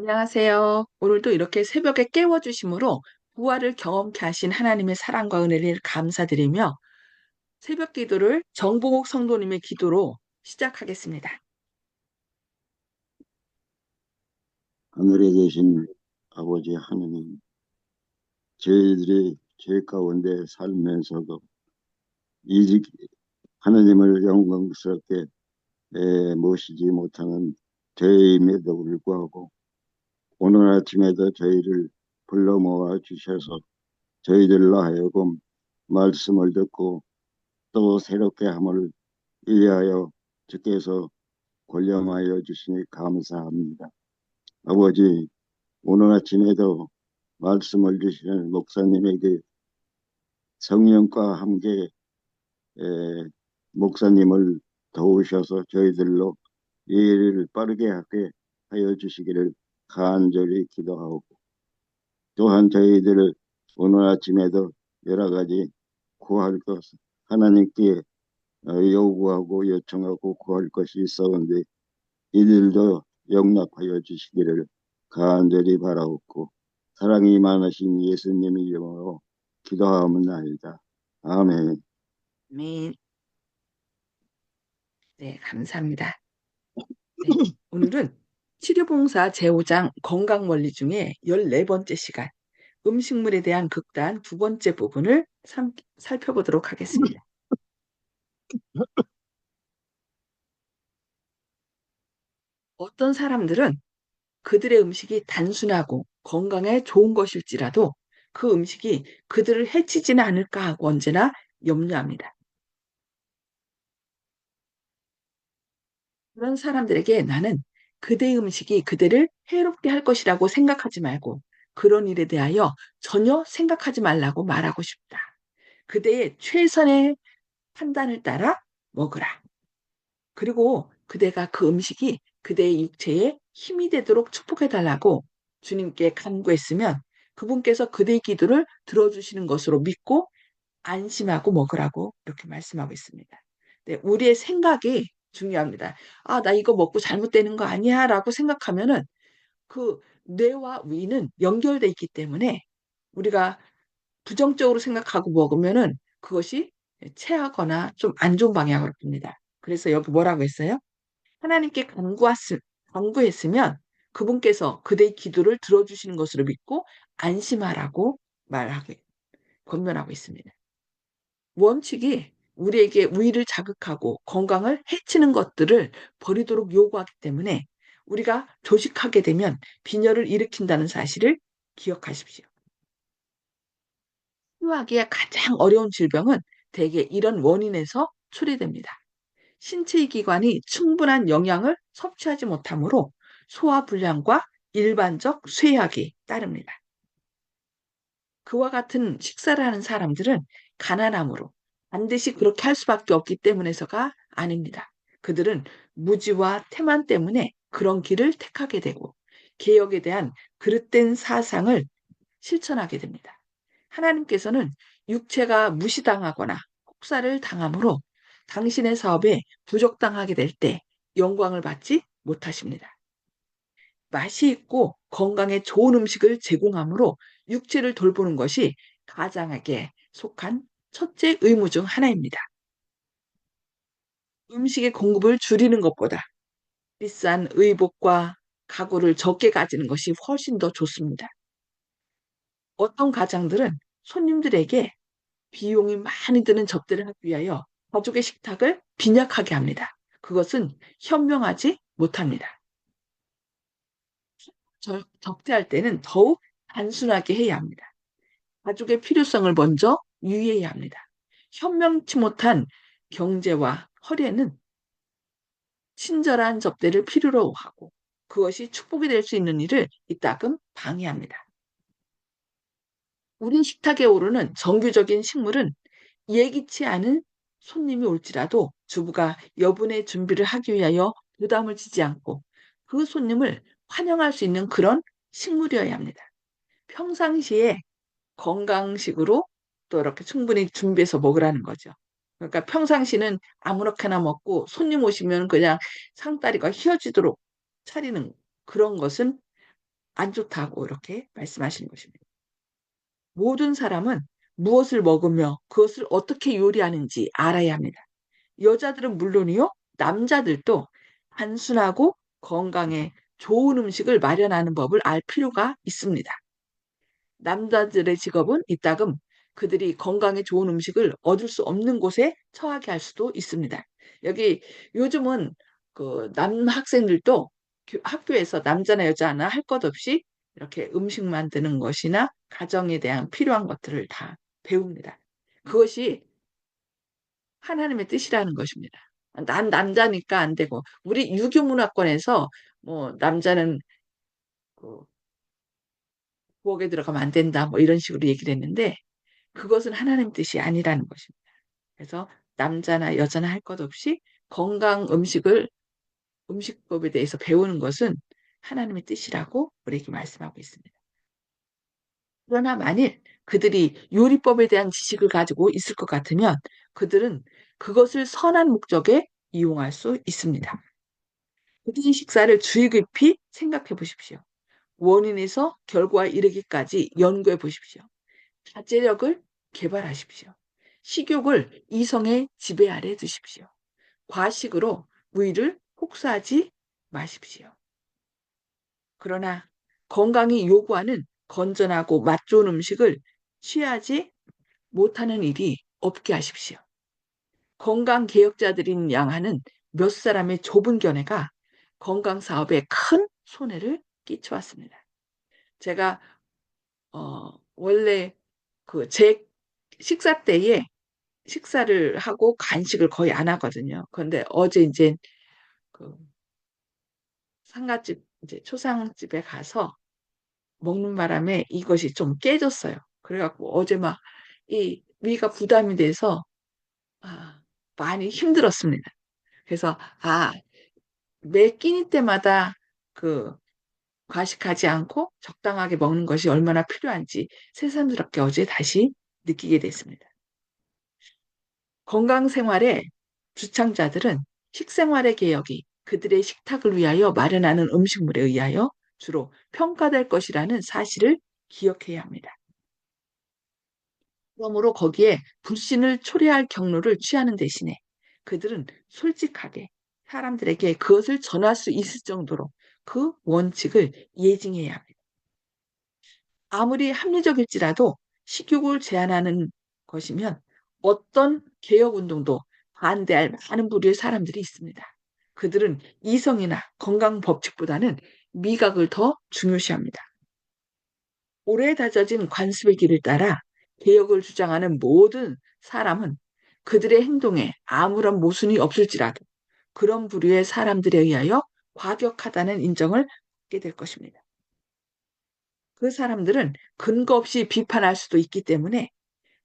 안녕하세요. 오늘도 이렇게 새벽에 깨워주심으로 부활을 경험케 하신 하나님의 사랑과 은혜를 감사드리며 새벽 기도를 정봉옥 성도님의 기도로 시작하겠습니다. 하늘에 계신 아버지 하느님, 저희들이 죄 가운데 살면서도 이 하느님을 영광스럽게 에, 모시지 못하는 죄임에도 불구하고 오늘 아침에도 저희를 불러 모아 주셔서 저희들로 하여금 말씀을 듣고 또 새롭게 함을 이해하여 주께서 권령하여 주시니 감사합니다. 아버지, 오늘 아침에도 말씀을 주시는 목사님에게 성령과 함께 에, 목사님을 도우셔서 저희들로 일을 빠르게 하게 하여 주시기를 간절히 기도하고 또한 저희들을 오늘 아침에도 여러 가지 구할 것 하나님께 어, 요구하고 요청하고 구할 것이 있었는데 이들도 용납하여 주시기를 간절히 바라옵고 사랑이 많으신 예수님 이름으로 기도하옵나이다. 아멘. 아멘. 네, 감사합니다. 네, 오늘은 치료봉사 제5장 건강원리 중에 14번째 시간 음식물에 대한 극단 두 번째 부분을 삼- 살펴보도록 하겠습니다. 어떤 사람들은 그들의 음식이 단순하고 건강에 좋은 것일지라도 그 음식이 그들을 해치지는 않을까 하고 언제나 염려합니다. 그런 사람들에게 나는 그대의 음식이 그대를 해롭게 할 것이라고 생각하지 말고 그런 일에 대하여 전혀 생각하지 말라고 말하고 싶다. 그대의 최선의 판단을 따라 먹으라. 그리고 그대가 그 음식이 그대의 육체에 힘이 되도록 축복해 달라고 주님께 간구했으면 그분께서 그대의 기도를 들어주시는 것으로 믿고 안심하고 먹으라고 이렇게 말씀하고 있습니다. 네, 우리의 생각이 중요합니다. 아, 나 이거 먹고 잘못되는 거 아니야? 라고 생각하면은 그 뇌와 위는 연결돼 있기 때문에 우리가 부정적으로 생각하고 먹으면은 그것이 체하거나 좀 안 좋은 방향으로 봅니다. 그래서 여기 뭐라고 했어요? 하나님께 간구했을, 간구했으면 그분께서 그대의 기도를 들어주시는 것으로 믿고 안심하라고 말하고 권면하고 있습니다. 원칙이 우리에게 우위를 자극하고 건강을 해치는 것들을 버리도록 요구하기 때문에 우리가 조식하게 되면 빈혈을 일으킨다는 사실을 기억하십시오. 치유하기에 가장 어려운 질병은 대개 이런 원인에서 초래됩니다. 신체의 기관이 충분한 영양을 섭취하지 못하므로 소화불량과 일반적 쇠약이 따릅니다. 그와 같은 식사를 하는 사람들은 가난함으로 반드시 그렇게 할 수밖에 없기 때문에서가 아닙니다. 그들은 무지와 태만 때문에 그런 길을 택하게 되고 개혁에 대한 그릇된 사상을 실천하게 됩니다. 하나님께서는 육체가 무시당하거나 혹사를 당함으로 당신의 사업에 부적당하게 될 때 영광을 받지 못하십니다. 맛이 있고 건강에 좋은 음식을 제공함으로 육체를 돌보는 것이 가장에게 속한 첫째 의무 중 하나입니다. 음식의 공급을 줄이는 것보다 비싼 의복과 가구를 적게 가지는 것이 훨씬 더 좋습니다. 어떤 가장들은 손님들에게 비용이 많이 드는 접대를 하기 위하여 가족의 식탁을 빈약하게 합니다. 그것은 현명하지 못합니다. 저- 접대할 때는 더욱 단순하게 해야 합니다. 가족의 필요성을 먼저 유의해야 합니다. 현명치 못한 경제와 허례는 친절한 접대를 필요로 하고 그것이 축복이 될 수 있는 일을 이따금 방해합니다. 우리 식탁에 오르는 정규적인 식물은 예기치 않은 손님이 올지라도 주부가 여분의 준비를 하기 위하여 부담을 지지 않고 그 손님을 환영할 수 있는 그런 식물이어야 합니다. 평상시에 건강식으로 또 이렇게 충분히 준비해서 먹으라는 거죠. 그러니까 평상시는 아무렇게나 먹고 손님 오시면 그냥 상다리가 휘어지도록 차리는 그런 것은 안 좋다고 이렇게 말씀하시는 것입니다. 모든 사람은 무엇을 먹으며 그것을 어떻게 요리하는지 알아야 합니다. 여자들은 물론이요, 남자들도 단순하고 건강에 좋은 음식을 마련하는 법을 알 필요가 있습니다. 남자들의 직업은 이따금 그들이 건강에 좋은 음식을 얻을 수 없는 곳에 처하게 할 수도 있습니다. 여기 요즘은 그 남학생들도 교- 학교에서 남자나 여자나 할 것 없이 이렇게 음식 만드는 것이나 가정에 대한 필요한 것들을 다 배웁니다. 그것이 하나님의 뜻이라는 것입니다. 난 남자니까 안 되고 우리 유교 문화권에서 뭐 남자는 그 부엌에 들어가면 안 된다 뭐 이런 식으로 얘기를 했는데 그것은 하나님 뜻이 아니라는 것입니다. 그래서 남자나 여자나 할 것 없이 건강 음식을 음식법에 대해서 배우는 것은 하나님의 뜻이라고 우리에게 말씀하고 있습니다. 그러나 만일 그들이 요리법에 대한 지식을 가지고 있을 것 같으면 그들은 그것을 선한 목적에 이용할 수 있습니다. 그들의 식사를 주의 깊이 생각해 보십시오. 원인에서 결과에 이르기까지 연구해 보십시오. 자제력을 개발하십시오. 식욕을 이성의 지배 아래 두십시오. 과식으로 위를 혹사하지 마십시오. 그러나 건강이 요구하는 건전하고 맛 좋은 음식을 취하지 못하는 일이 없게 하십시오. 건강 개혁자들인 양하는 몇 사람의 좁은 견해가 건강 사업에 큰 손해를 끼쳐왔습니다. 제가 어, 원래 그 제 식사 때에 식사를 하고 간식을 거의 안 하거든요. 그런데 어제 이제 그 상가집 이제 초상집에 가서 먹는 바람에 이것이 좀 깨졌어요. 그래 갖고 어제 막 이 위가 부담이 돼서 아, 많이 힘들었습니다. 그래서 아, 매 끼니 때마다 그 과식하지 않고 적당하게 먹는 것이 얼마나 필요한지 새삼스럽게 어제 다시 느끼게 됐습니다. 건강 생활의 주창자들은 식생활의 개혁이 그들의 식탁을 위하여 마련하는 음식물에 의하여 주로 평가될 것이라는 사실을 기억해야 합니다. 그러므로 거기에 불신을 초래할 경로를 취하는 대신에 그들은 솔직하게 사람들에게 그것을 전할 수 있을 정도로 그 원칙을 예증해야 합니다. 아무리 합리적일지라도 식욕을 제한하는 것이면 어떤 개혁 운동도 반대할 많은 부류의 사람들이 있습니다. 그들은 이성이나 건강 법칙보다는 미각을 더 중요시합니다. 오래 다져진 관습의 길을 따라 개혁을 주장하는 모든 사람은 그들의 행동에 아무런 모순이 없을지라도 그런 부류의 사람들에 의하여 과격하다는 인정을 받게 될 것입니다. 그 사람들은 근거 없이 비판할 수도 있기 때문에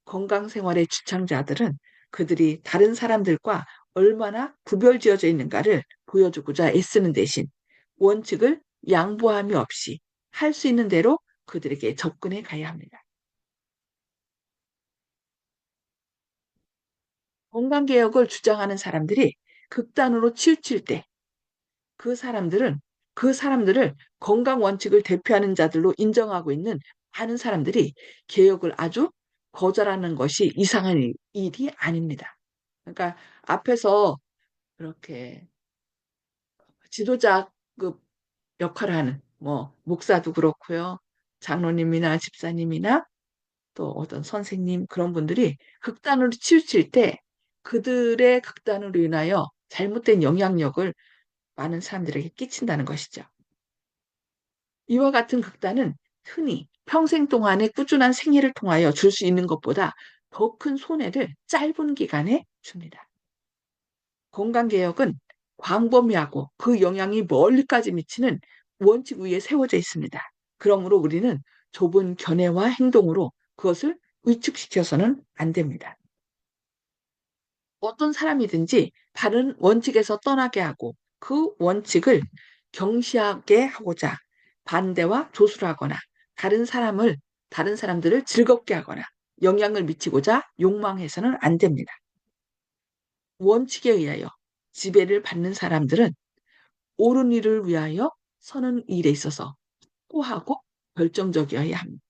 건강 생활의 주창자들은 그들이 다른 사람들과 얼마나 구별지어져 있는가를 보여주고자 애쓰는 대신 원칙을 양보함이 없이 할 수 있는 대로 그들에게 접근해 가야 합니다. 건강개혁을 주장하는 사람들이 극단으로 치우칠 때 그 사람들은 그 사람들을 건강 원칙을 대표하는 자들로 인정하고 있는 많은 사람들이 개혁을 아주 거절하는 것이 이상한 일- 일이 아닙니다. 그러니까 앞에서 이렇게 지도자급 역할을 하는 뭐 목사도 그렇고요. 장로님이나 집사님이나 또 어떤 선생님 그런 분들이 극단으로 치우칠 때 그들의 극단으로 인하여 잘못된 영향력을 많은 사람들에게 끼친다는 것이죠. 이와 같은 극단은 흔히 평생 동안의 꾸준한 생애를 통하여 줄 수 있는 것보다 더 큰 손해를 짧은 기간에 줍니다. 건강개혁은 광범위하고 그 영향이 멀리까지 미치는 원칙 위에 세워져 있습니다. 그러므로 우리는 좁은 견해와 행동으로 그것을 위축시켜서는 안 됩니다. 어떤 사람이든지 다른 원칙에서 떠나게 하고 그 원칙을 경시하게 하고자 반대와 조수를 하거나 다른 사람을 다른 사람들을 즐겁게 하거나 영향을 미치고자 욕망해서는 안 됩니다. 원칙에 의하여 지배를 받는 사람들은 옳은 일을 위하여 서는 일에 있어서 확고하고 결정적이어야 합니다.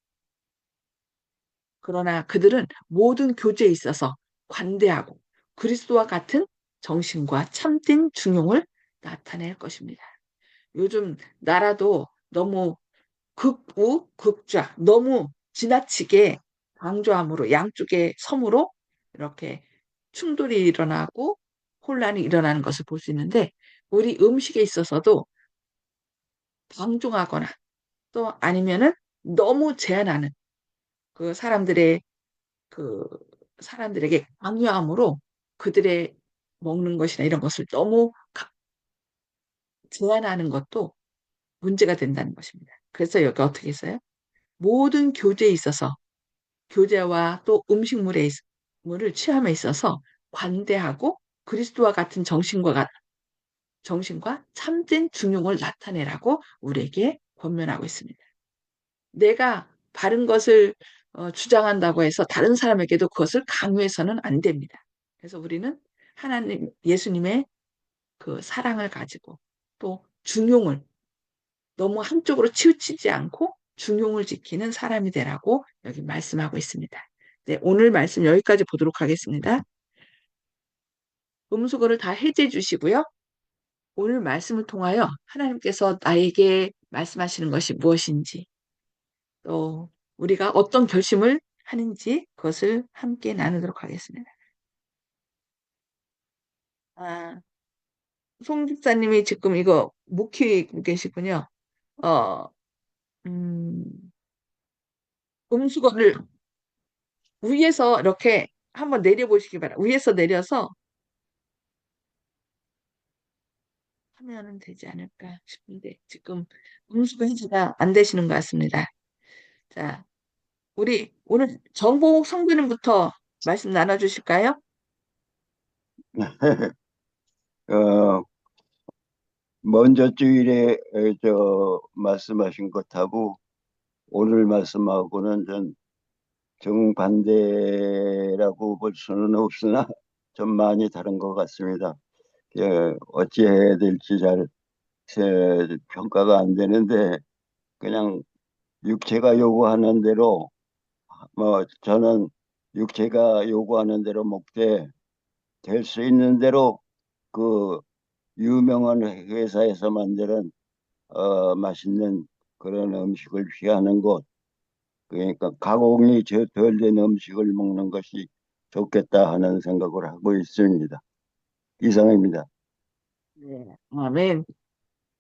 그러나 그들은 모든 교제에 있어서 관대하고 그리스도와 같은 정신과 참된 중용을 나타낼 것입니다. 요즘 나라도 너무 극우, 극좌, 너무 지나치게 강조함으로 양쪽의 섬으로 이렇게 충돌이 일어나고 혼란이 일어나는 것을 볼 수 있는데 우리 음식에 있어서도 방종하거나 또 아니면은 너무 제한하는 그 사람들의 그 사람들에게 강요함으로 그들의 먹는 것이나 이런 것을 너무 가- 제한하는 것도 문제가 된다는 것입니다. 그래서 여기 어떻게 했어요? 모든 교제에 있어서 교제와 또 음식물에 있- 물을 취함에 있어서 관대하고 그리스도와 같은 정신과 같- 정신과 참된 중용을 나타내라고 우리에게 권면하고 있습니다. 내가 바른 것을 어, 주장한다고 해서 다른 사람에게도 그것을 강요해서는 안 됩니다. 그래서 우리는 하나님, 예수님의 그 사랑을 가지고 또 중용을 너무 한쪽으로 치우치지 않고 중용을 지키는 사람이 되라고 여기 말씀하고 있습니다. 네, 오늘 말씀 여기까지 보도록 하겠습니다. 음수거를 다 해제해 주시고요. 오늘 말씀을 통하여 하나님께서 나에게 말씀하시는 것이 무엇인지 또 우리가 어떤 결심을 하는지 그것을 함께 나누도록 하겠습니다. 아, 송 집사님이 지금 이거 묵히고 계시군요. 어, 음, 음수거를 위에서 이렇게 한번 내려보시기 바랍니다. 위에서 내려서 하면은 되지 않을까 싶은데 지금 음수거 해제가 안 되시는 것 같습니다. 자, 우리 오늘 정보 성교님부터 말씀 나눠주실까요? 어, 먼저 주일에 에, 저 말씀하신 것하고 오늘 말씀하고는 좀 정반대라고 볼 수는 없으나 좀 많이 다른 것 같습니다. 예, 어찌해야 될지 잘 제, 평가가 안 되는데 그냥 육체가 요구하는 대로 뭐 저는 육체가 요구하는 대로 먹되 될수 있는 대로 그 유명한 회사에서 만드는 어, 맛있는 그런 음식을 취하는 것 그러니까 가공이 덜 된 음식을 먹는 것이 좋겠다 하는 생각을 하고 있습니다. 이상입니다. 네. 아멘.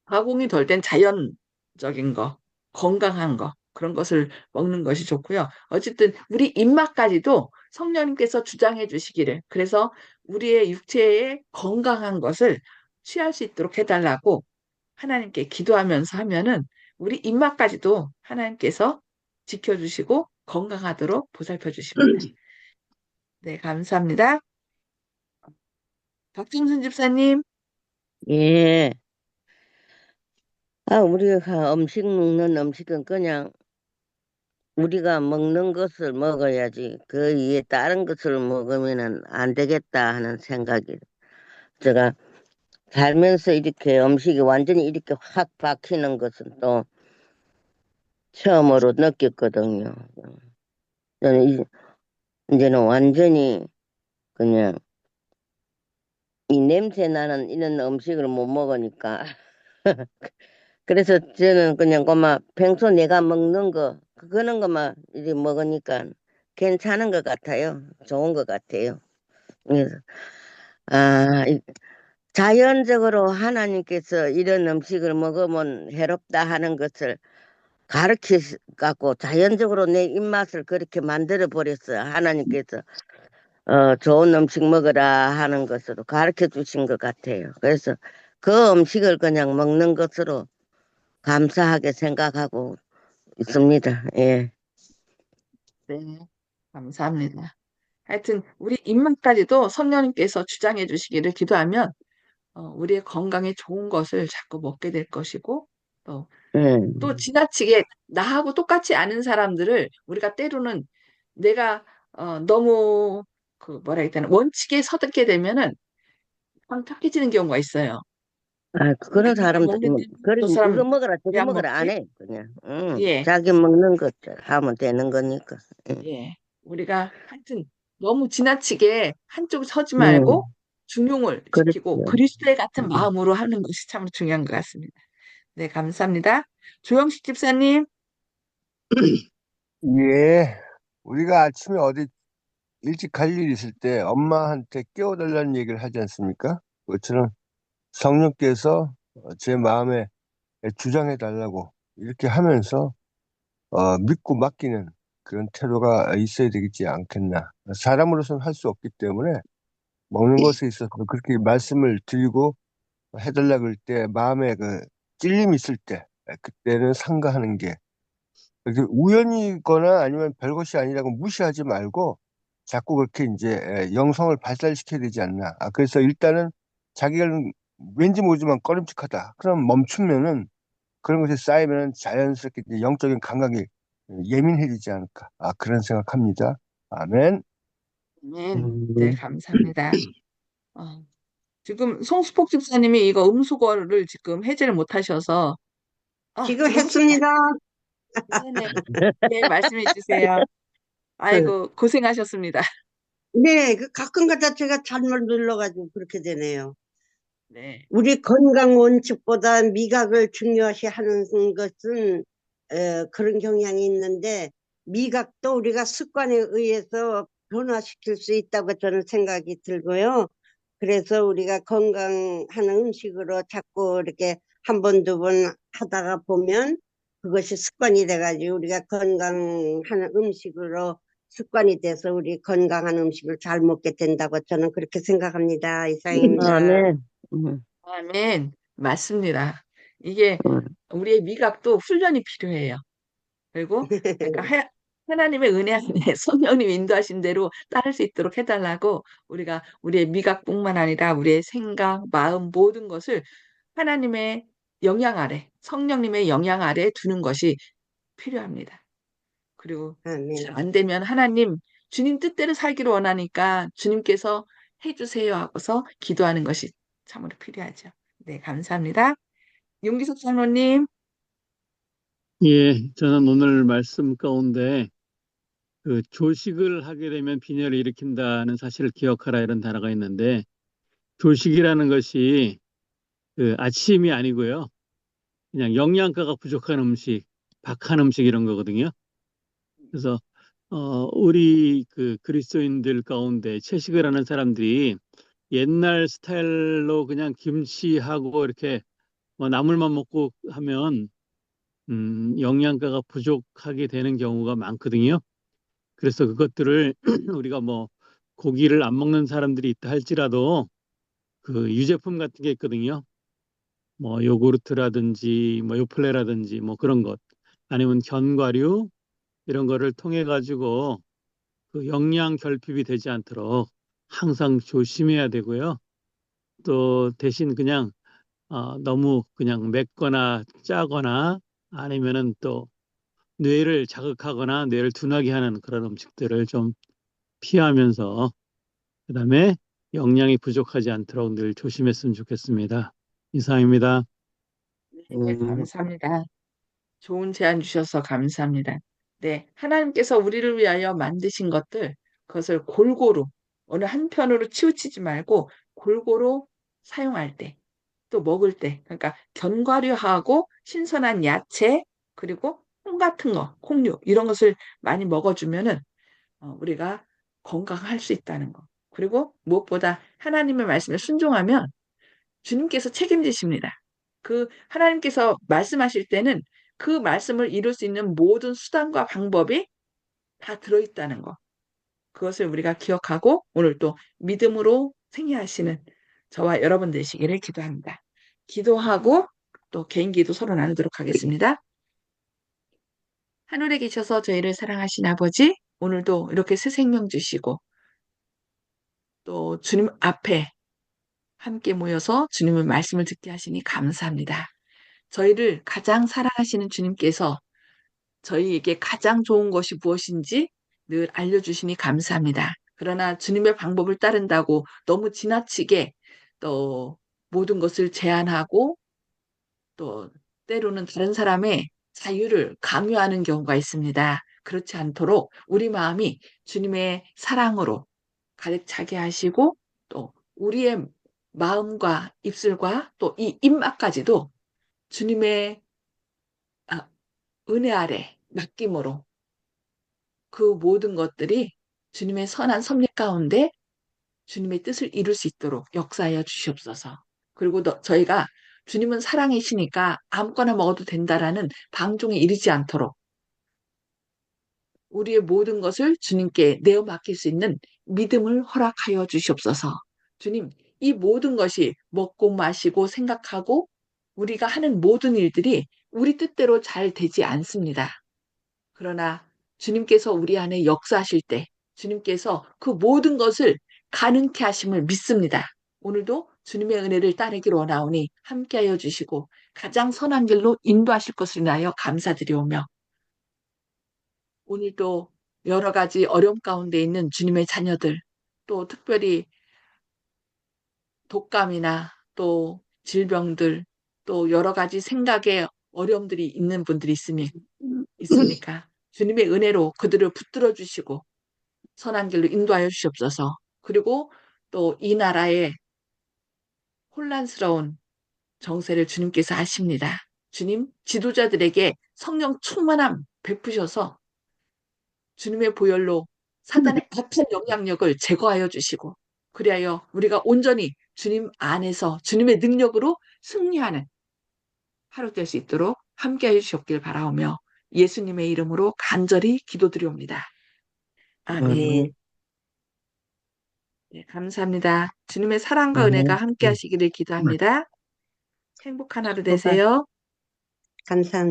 가공이 덜 된 자연적인 거, 건강한 거, 그런 것을 먹는 것이 좋고요. 어쨌든 우리 입맛까지도 성령님께서 주장해 주시기를, 그래서 우리의 육체의 건강한 것을 취할 수 있도록 해달라고 하나님께 기도하면서 하면은 우리 입맛까지도 하나님께서 지켜주시고 건강하도록 보살펴 주십니다. 네, 감사합니다. 박중순 집사님. 예. 아, 우리가 음식 먹는 음식은 그냥 우리가 먹는 것을 먹어야지 그 위에 다른 것을 먹으면은 안 되겠다 하는 생각이 제가 살면서 이렇게 음식이 완전히 이렇게 확 박히는 것은 또 처음으로 느꼈거든요. 저는 이- 이제는 완전히 그냥 이 냄새 나는 이런 음식을 못 먹으니까 그래서 저는 그냥 그만 평소 내가 먹는 거 그거는 것만 이제 먹으니까 괜찮은 것 같아요. 좋은 것 같아요. 그래서 아 이- 자연적으로 하나님께서 이런 음식을 먹으면 해롭다 하는 것을 가르치 갖고 자연적으로 내 입맛을 그렇게 만들어 버렸어요. 하나님께서 어 좋은 음식 먹으라 하는 것으로 가르쳐 주신 것 같아요. 그래서 그 음식을 그냥 먹는 것으로 감사하게 생각하고 있습니다. 예. 네, 감사합니다. 하여튼 우리 입맛까지도 성령님께서 주장해 주시기를 기도하면 어, 우리의 건강에 좋은 것을 자꾸 먹게 될 것이고 또, 음. 또 지나치게 나하고 똑같지 않은 사람들을 우리가 때로는 내가 어, 너무 그 뭐라 해야 되나 원칙에 서듣게 되면은 방탁해지는 경우가 있어요. 아, 그런 네가 사람들, 뭐, 먹는데 그래, 또 사람 이거 먹어라, 저거 안 먹어라, 안 먹지? 해. 그냥, 응. 예, 자기 먹는 것들 하면 되는 거니까. 응. 예. 우리가 하여튼 너무 지나치게 한쪽 서지 음, 말고 중용을 그렇죠. 그리스도의 같은 음. 마음으로 하는 것이 참 중요한 것 같습니다. 네, 감사합니다. 조영식 집사님, 예, 우리가 아침에 어디 일찍 갈 일 있을 때 엄마한테 깨워달라는 얘기를 하지 않습니까? 그것처럼 성령께서 어, 제 마음에 주장해 달라고 이렇게 하면서 어, 믿고 맡기는 그런 태도가 있어야 되겠지 않겠나. 사람으로서는 할 수 없기 때문에 먹는 것에 있어서 그렇게 말씀을 드리고 해달라 그럴 때 마음에 그 찔림이 있을 때 그때는 상가하는 게 우연이거나 아니면 별것이 아니라고 무시하지 말고 자꾸 그렇게 이제 에, 영성을 발달시켜야 되지 않나. 아, 그래서 일단은 자기가 왠지 모르지만 꺼림칙하다. 그럼 멈추면은 그런 것이 쌓이면은 자연스럽게 이제 영적인 감각이 예민해지지 않을까. 아, 그런 생각합니다. 아멘. 아멘. 네, 음, 감사합니다. 어, 지금 송수폭 집사님이 이거 음수거를 지금 해제를 못 하셔서 아, 지금 지금 했습니다. 네네. 네, 말씀해 주세요. 아이고, 고생하셨습니다. 네, 그 가끔가다 제가 잘못 눌러가지고 그렇게 되네요. 네. 우리 건강 원칙보다 미각을 중요시 하는 것은 에, 그런 경향이 있는데 미각도 우리가 습관에 의해서 변화시킬 수 있다고 저는 생각이 들고요. 그래서 우리가 건강한 음식으로 자꾸 이렇게 한 번, 두 번 하다가 보면 그것이 습관이 돼가지고 우리가 건강한 음식으로 습관이 돼서 우리 건강한 음식을 잘 먹게 된다고 저는 그렇게 생각합니다. 이상입니다. 아멘. 음, 아멘. 맞습니다. 이게 음. 우리의 미각도 훈련이 필요해요. 그리고 그러니까 하, 하나님의 은혜 안에 성령님 인도하신 대로 따를 수 있도록 해달라고 우리가 우리의 미각뿐만 아니라 우리의 생각, 마음 모든 것을 하나님의 영향 아래, 성령님의 영향 아래 두는 것이 필요합니다. 그리고 안 되면 하나님 주님 뜻대로 살기를 원하니까 주님께서 해주세요 하고서 기도하는 것이 참으로 필요하죠. 네, 감사합니다. 용기석 장로님, 예, 저는 오늘 말씀 가운데 그 조식을 하게 되면 빈혈을 일으킨다는 사실을 기억하라 이런 단어가 있는데 조식이라는 것이 그 아침이 아니고요. 그냥 영양가가 부족한 음식, 박한 음식 이런 거거든요. 그래서 어 우리 그 그리스도인들 가운데 채식을 하는 사람들이 옛날 스타일로 그냥 김치하고 이렇게 뭐 나물만 먹고 하면 음, 영양가가 부족하게 되는 경우가 많거든요. 그래서 그것들을 우리가 뭐 고기를 안 먹는 사람들이 있다 할지라도 그 유제품 같은 게 있거든요. 뭐 요구르트라든지 뭐 요플레라든지 뭐 그런 것 아니면 견과류 이런 거를 통해 가지고 그 영양 결핍이 되지 않도록 항상 조심해야 되고요. 또 대신 그냥 어, 너무 그냥 맵거나 짜거나 아니면은 또 뇌를 자극하거나 뇌를 둔하게 하는 그런 음식들을 좀 피하면서 그 다음에 영양이 부족하지 않도록 늘 조심했으면 좋겠습니다. 이상입니다. 네, 음. 감사합니다. 좋은 제안 주셔서 감사합니다. 네, 하나님께서 우리를 위하여 만드신 것들, 그것을 골고루 어느 한편으로 치우치지 말고 골고루 사용할 때, 또 먹을 때, 그러니까 견과류하고 신선한 야채, 그리고 콩 같은 거, 콩류, 이런 것을 많이 먹어주면은 어, 우리가 건강할 수 있다는 거. 그리고 무엇보다 하나님의 말씀에 순종하면 주님께서 책임지십니다. 그 하나님께서 말씀하실 때는 그 말씀을 이룰 수 있는 모든 수단과 방법이 다 들어있다는 거. 그것을 우리가 기억하고 오늘 또 믿음으로 생애하시는 저와 여러분 되시기를 기도합니다. 기도하고 또 개인 기도 서로 나누도록 하겠습니다. 하늘에 계셔서 저희를 사랑하신 아버지, 오늘도 이렇게 새 생명 주시고 또 주님 앞에 함께 모여서 주님의 말씀을 듣게 하시니 감사합니다. 저희를 가장 사랑하시는 주님께서 저희에게 가장 좋은 것이 무엇인지 늘 알려주시니 감사합니다. 그러나 주님의 방법을 따른다고 너무 지나치게 또 모든 것을 제한하고 또 때로는 다른 사람의 자유를 강요하는 경우가 있습니다. 그렇지 않도록 우리 마음이 주님의 사랑으로 가득 차게 하시고 또 우리의 마음과 입술과 또 이 입맛까지도 주님의 아, 은혜 아래 맡김으로 그 모든 것들이 주님의 선한 섭리 가운데 주님의 뜻을 이룰 수 있도록 역사하여 주시옵소서. 그리고 너- 저희가 주님은 사랑이시니까 아무거나 먹어도 된다라는 방종에 이르지 않도록 우리의 모든 것을 주님께 내어 맡길 수 있는 믿음을 허락하여 주시옵소서. 주님, 이 모든 것이 먹고 마시고 생각하고 우리가 하는 모든 일들이 우리 뜻대로 잘 되지 않습니다. 그러나 주님께서 우리 안에 역사하실 때 주님께서 그 모든 것을 가능케 하심을 믿습니다. 오늘도 주님의 은혜를 따르길 원하오니 함께하여 주시고 가장 선한 길로 인도하실 것을 인하여 감사드리오며 오늘도 여러 가지 어려움 가운데 있는 주님의 자녀들 또 특별히 독감이나 또 질병들 또 여러 가지 생각에 어려움들이 있는 분들이 있으니, 있으니까 주님의 은혜로 그들을 붙들어 주시고 선한 길로 인도하여 주시옵소서. 그리고 또 이 나라의 혼란스러운 정세를 주님께서 아십니다. 주님, 지도자들에게 성령 충만함 베푸셔서 주님의 보혈로 사단의 악한 영향력을 제거하여 주시고 그리하여 우리가 온전히 주님 안에서 주님의 능력으로 승리하는 하루 될 수 있도록 함께해 주셨길 바라오며 예수님의 이름으로 간절히 기도드리옵니다. 아멘. 네, 감사합니다. 주님의 사랑과 아멘. 은혜가 함께 하시기를 기도합니다. 행복한 하루 되세요. 감사합니다.